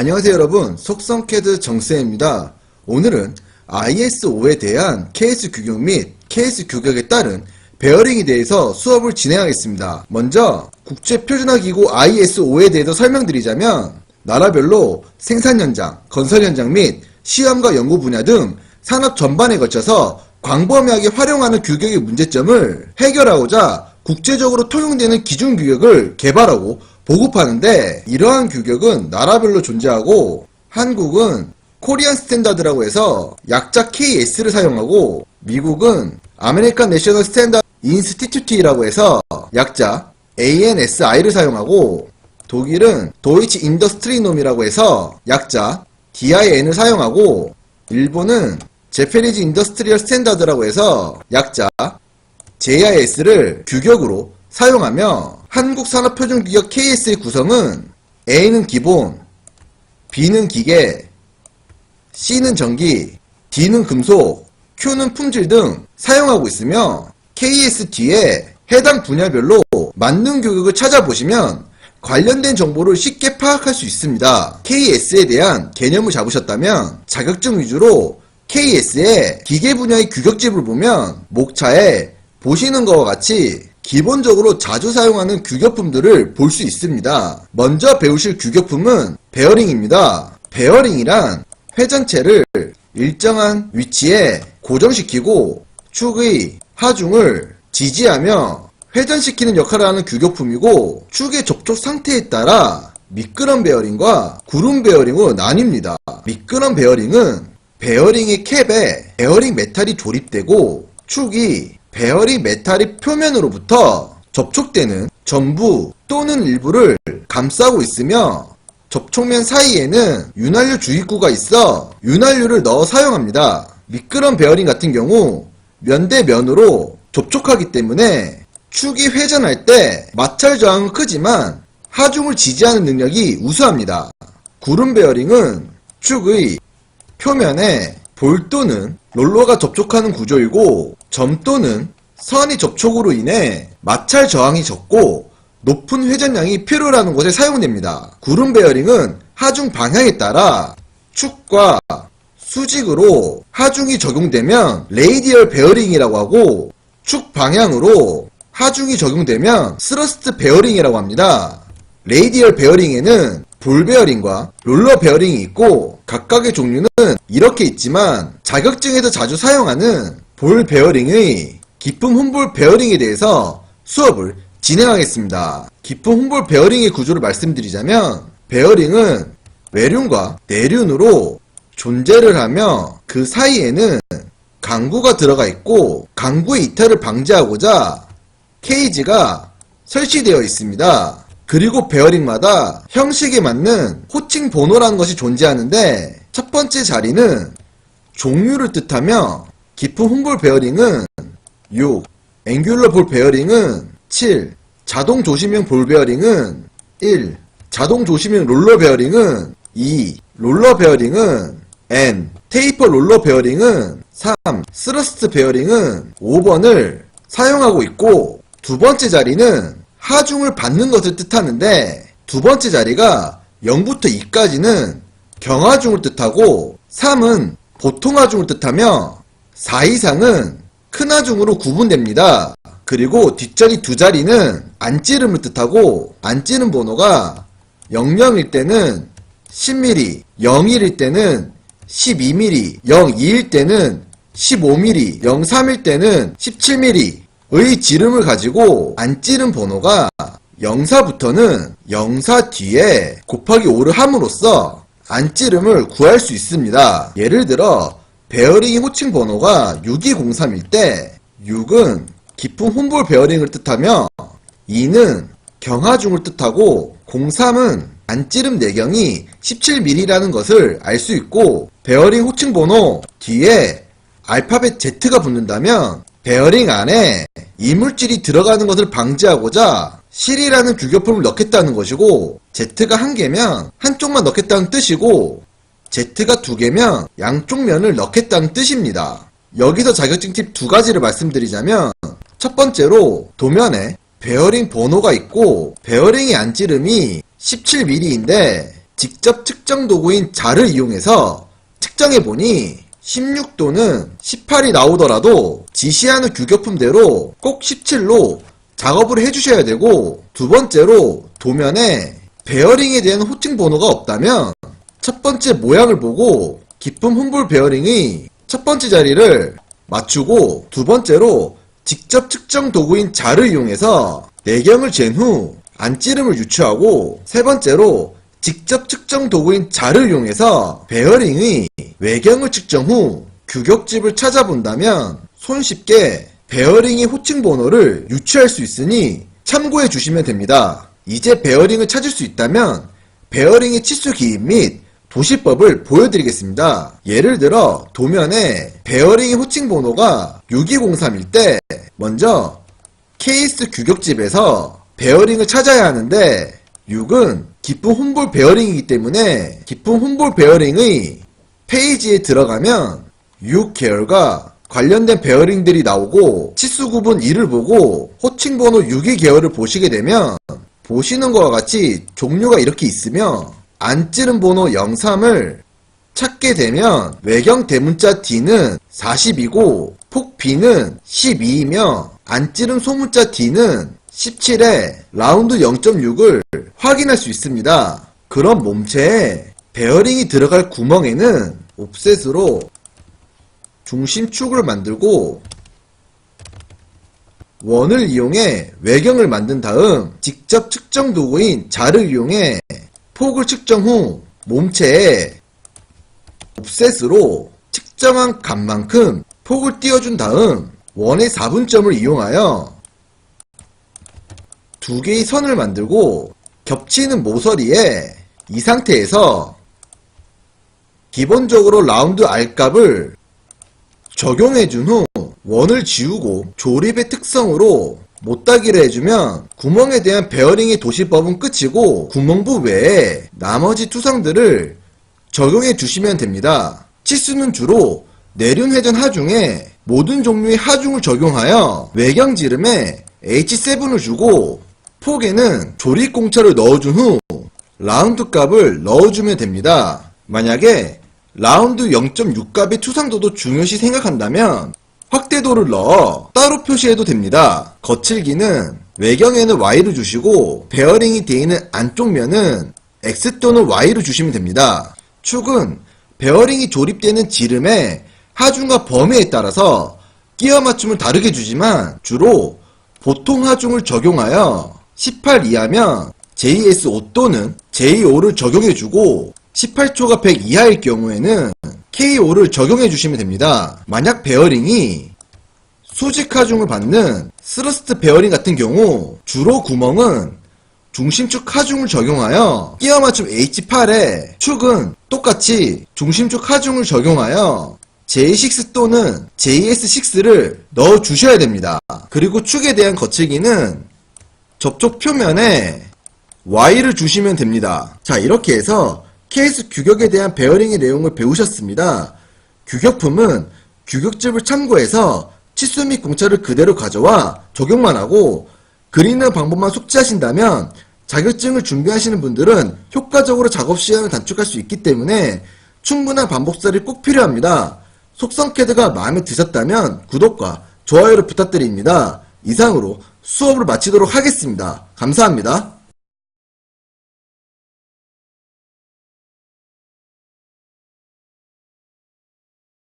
안녕하세요 여러분. 속성캐드 정쌤입니다. 오늘은 IS5에 대한 KS 규격 및 KS 규격에 따른 베어링에 대해서 수업을 진행하겠습니다. 먼저 국제표준화기구 IS5에 대해서 설명드리자면 나라별로 생산 현장, 건설 현장 및 시험과 연구 분야 등 산업 전반에 걸쳐서 광범위하게 활용하는 규격의 문제점을 해결하고자 국제적으로 통용되는 기준 규격을 개발하고 보급하는데 이러한 규격은 나라별로 존재하고 한국은 코리안 스탠다드라고 해서 약자 KS를 사용하고 미국은 아메리칸 내셔널 스탠다드 인스티튜트라고 해서 약자 ANSI를 사용하고 독일은 도이치 인더스트리놈이라고 해서 약자 DIN을 사용하고 일본은 제페니즈 인더스트리얼 스탠다드라고 해서 약자 JIS를 규격으로 사용하며 한국 산업표준규격 KS의 구성은 A는 기본, B는 기계, C는 전기, D는 금속, Q는 품질 등 사용하고 있으며 KS 뒤에 해당 분야별로 맞는 규격을 찾아보시면 관련된 정보를 쉽게 파악할 수 있습니다. KS에 대한 개념을 잡으셨다면 자격증 위주로 KS의 기계 분야의 규격집을 보면 목차에 보시는 것과 같이 기본적으로 자주 사용하는 규격품들을 볼 수 있습니다. 먼저 배우실 규격품은 베어링입니다. 베어링이란 회전체를 일정한 위치에 고정시키고 축의 하중을 지지하며 회전시키는 역할을 하는 규격품이고 축의 접촉 상태에 따라 미끄럼 베어링과 구름 베어링으로 나뉩니다. 미끄럼 베어링은 베어링의 캡에 베어링 메탈이 조립되고 축이 베어링 메탈의 표면으로부터 접촉되는 전부 또는 일부를 감싸고 있으며 접촉면 사이에는 윤활유 주입구가 있어 윤활유를 넣어 사용합니다. 미끄럼 베어링 같은 경우 면 대 면으로 접촉하기 때문에 축이 회전할 때 마찰 저항은 크지만 하중을 지지하는 능력이 우수합니다. 구름 베어링은 축의 표면에 볼 또는 롤러가 접촉하는 구조이고 점 또는 선이 접촉으로 인해 마찰 저항이 적고 높은 회전량이 필요로 하는 곳에 사용됩니다. 구름 베어링은 하중 방향에 따라 축과 수직으로 하중이 적용되면 레이디얼 베어링이라고 하고 축 방향으로 하중이 적용되면 스러스트 베어링이라고 합니다. 레이디얼 베어링에는 볼 베어링과 롤러 베어링이 있고 각각의 종류는 이렇게 있지만 자격증에서 자주 사용하는 볼 베어링의 깊음 홈볼 베어링에 대해서 수업을 진행하겠습니다. 깊음 홈볼 베어링의 구조를 말씀드리자면 베어링은 외륜과 내륜으로 존재를 하며 그 사이에는 강구가 들어가 있고 강구의 이탈을 방지하고자 케이지가 설치되어 있습니다. 그리고 베어링마다 형식에 맞는 호칭 번호라는 것이 존재하는데 첫 번째 자리는 종류를 뜻하며 깊은 홈볼 베어링은 6, 앵귤러 볼 베어링은 7, 자동 조심형 볼 베어링은 1, 자동 조심형 롤러 베어링은 2, 롤러 베어링은 N, 테이퍼 롤러 베어링은 3, 스러스트 베어링은 5번을 사용하고 있고 두 번째 자리는 하중을 받는 것을 뜻하는데 두 번째 자리가 0부터 2까지는 경하중을 뜻하고 3은 보통 하중을 뜻하며 4 이상은 큰 하중으로 구분됩니다. 그리고 뒷자리 두 자리는 안 찌름을 뜻하고 안 찌른 번호가 00일 때는 10mm, 01일 때는 12mm, 02일 때는 15mm, 03일 때는 17mm 의 지름을 가지고 안 찌른 번호가 04부터는 04 뒤에 곱하기 5를 함으로써 안 찌름을 구할 수 있습니다. 예를 들어 베어링의 호칭 번호가 6203일 때 6은 깊은 홈볼 베어링을 뜻하며 2는 경하중을 뜻하고 03은 안찌름 내경이 17mm라는 것을 알 수 있고 베어링 호칭 번호 뒤에 알파벳 Z가 붙는다면 베어링 안에 이물질이 들어가는 것을 방지하고자 실이라는 규격품을 넣겠다는 것이고 Z가 한 개면 한쪽만 넣겠다는 뜻이고 Z가 두 개면 양쪽 면을 넣겠다는 뜻입니다. 여기서 자격증 팁 두 가지를 말씀드리자면 첫 번째로 도면에 베어링 번호가 있고 베어링의 안찌름이 17mm인데 직접 측정 도구인 자를 이용해서 측정해보니 16도는 18이 나오더라도 지시하는 규격품대로 꼭 17로 작업을 해주셔야 되고 두 번째로 도면에 베어링에 대한 호칭 번호가 없다면 첫 번째 모양을 보고 기품 홈볼 베어링의 첫 번째 자리를 맞추고 두 번째로 직접 측정 도구인 자를 이용해서 내경을 잰 후 안찌름을 유추하고 세 번째로 직접 측정 도구인 자를 이용해서 베어링의 외경을 측정 후 규격집을 찾아본다면 손쉽게 베어링의 호칭 번호를 유추할 수 있으니 참고해 주시면 됩니다. 이제 베어링을 찾을 수 있다면 베어링의 치수 기입 및 도시법을 보여드리겠습니다. 예를 들어 도면에 베어링의 호칭 번호가 6203일 때 먼저 케이스 규격집에서 베어링을 찾아야 하는데 6은 기품 홈볼 베어링이기 때문에 기품 홈볼 베어링의 페이지에 들어가면 6 계열과 관련된 베어링들이 나오고 치수 구분 2를 보고 호칭 번호 6의 계열을 보시게 되면 보시는 것과 같이 종류가 이렇게 있으며 안 찌른 번호 03을 찾게 되면 외경 대문자 D는 40이고 폭 B는 12이며 안 찌른 소문자 D는 17에 라운드 0.6을 확인할 수 있습니다. 그럼 몸체에 베어링이 들어갈 구멍에는 옵셋으로 중심축을 만들고 원을 이용해 외경을 만든 다음 직접 측정 도구인 자를 이용해 폭을 측정 후 몸체에 옵셋으로 측정한 값만큼 폭을 띄워준 다음 원의 4분점을 이용하여 두 개의 선을 만들고 겹치는 모서리에 이 상태에서 기본적으로 라운드 R값을 적용해준 후 원을 지우고 조립의 특성으로 못따기를 해주면 구멍에 대한 베어링의 도시법은 끝이고 구멍부 외에 나머지 투성들을 적용해 주시면 됩니다. 치수는 주로 내륜 회전 하중에 모든 종류의 하중을 적용하여 외경 지름에 H7을 주고 폭에는 조립 공차를 넣어준 후 라운드 값을 넣어주면 됩니다. 만약에 라운드 0.6 값의 투상도도 중요시 생각한다면 확대도를 넣어 따로 표시해도 됩니다. 거칠기는 외경에는 Y를 주시고 베어링이 되어 있는 안쪽 면은 X 또는 Y를 주시면 됩니다. 축은 베어링이 조립되는 지름의 하중과 범위에 따라서 끼워 맞춤을 다르게 주지만 주로 보통 하중을 적용하여 18 이하면 JS5 또는 J5를 적용해주고 18초가 100 이하일 경우에는 K5를 적용해 주시면 됩니다. 만약 베어링이 수직 하중을 받는 스러스트 베어링 같은 경우 주로 구멍은 중심축 하중을 적용하여 끼워 맞춤 H8에 축은 똑같이 중심축 하중을 적용하여 J6 또는 JS6를 넣어 주셔야 됩니다. 그리고 축에 대한 거칠기는 접촉 표면에 Y를 주시면 됩니다. 자, 이렇게 해서 케이스 규격에 대한 베어링의 내용을 배우셨습니다. 규격품은 규격집을 참고해서 치수 및 공차를 그대로 가져와 적용만 하고 그리는 방법만 숙지하신다면 자격증을 준비하시는 분들은 효과적으로 작업 시간을 단축할 수 있기 때문에 충분한 반복살이 꼭 필요합니다. 속성 캐드가 마음에 드셨다면 구독과 좋아요를 부탁드립니다. 이상으로 수업을 마치도록 하겠습니다. 감사합니다.